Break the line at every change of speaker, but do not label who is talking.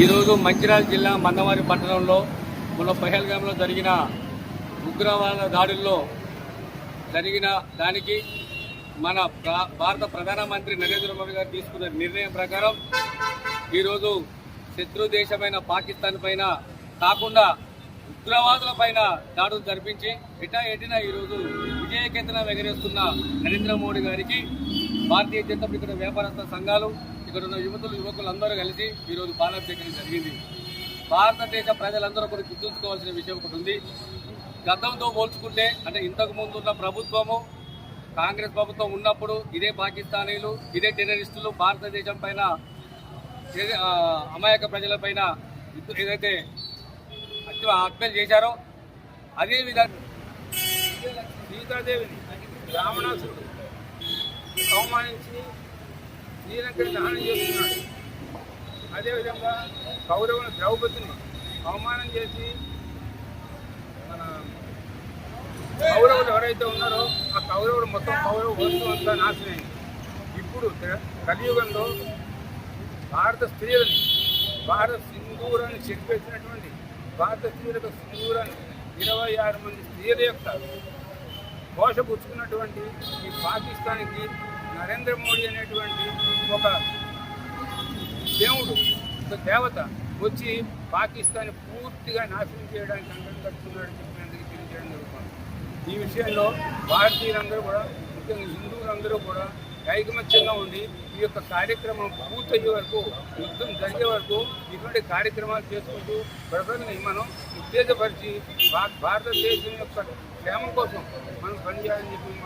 ఈరోజు మంచిర్యాల జిల్లా మందవారి పట్టణంలో మొన్న పహల్గాంలో జరిగిన ఉగ్రవాద దాడుల్లో జరిగిన దానికి మన భారత ప్రధానమంత్రి నరేంద్ర మోడీ గారు తీసుకున్న నిర్ణయం ప్రకారం ఈరోజు శత్రు దేశమైన పాకిస్తాన్ పైన కాకుండా ఉగ్రవాదుల పైన దాడులు జరిపించి ఎటా ఎటినా ఈరోజు విజయకేతనం ఎగరేస్తున్న నరేంద్ర మోడీ గారికి భారతీయ జనతా పార్టీ వ్యాపారస్తుల సంఘాలు ఇక్కడ ఉన్న యువతులు యువకులందరూ కలిసి ఈరోజు బాలాభిషేకం జరిగింది. భారతదేశ ప్రజలందరూ కూడా గుర్తుంచుకోవాల్సిన విషయం ఒకటి ఉంది. గతంతో పోల్చుకుంటే అంటే ఇంతకు ముందున్న ప్రభుత్వము కాంగ్రెస్ ప్రభుత్వం ఉన్నప్పుడు ఇదే పాకిస్తానీలు ఇదే టెర్రరిస్టులు భారతదేశం పైన అమాయక ప్రజల పైన ఏదైతే హత్య- హత్యలు చేశారో అదే విధంగా
సీతాదేవిని రావణాసుడు అవమానించి శ్రీలంకని దానం చేస్తున్నాడు అదేవిధంగా కౌరవుల ద్రౌపదిని అవమానం చేసి మన కౌరవులు ఎవరైతే ఉన్నారో ఆ కౌరవులు మొత్తం కౌరవ వస్తు నాశనమైంది ఇప్పుడు కలియుగంలో భారత స్త్రీలని భారత సింధూరాన్ని చెప్పేసినటువంటి భారత స్త్రీలకు సింధూరాన్ని ఇరవై ఆరు మంది స్త్రీల యొక్క పోషపుచ్చుకున్నటువంటి ఈ పాకిస్తాన్కి నరేంద్ర మోడీ అనేటువంటి ఒక దేవుడు ఒక దేవత వచ్చి పాకిస్తాన్ పూర్తిగా నాశనం చేయడానికి అంగం కట్టుకున్నాడు చెప్పినందుకు తెలియజేయడం జరుగుతుంది. ఈ విషయంలో భారతీయులందరూ కూడా ముఖ్యంగా హిందువులందరూ కూడా ఐకమత్యంగా ఉండి ఈ యొక్క కార్యక్రమం పూర్తయ్యే వరకు యుద్ధం జరిగే వరకు ఇటువంటి కార్యక్రమాలు చేసుకుంటూ ప్రజల్ని మనం ఉత్తేజపరిచి భా- భారతదేశం యొక్క క్షేమం కోసం మనం పనిచేయాలని చెప్పి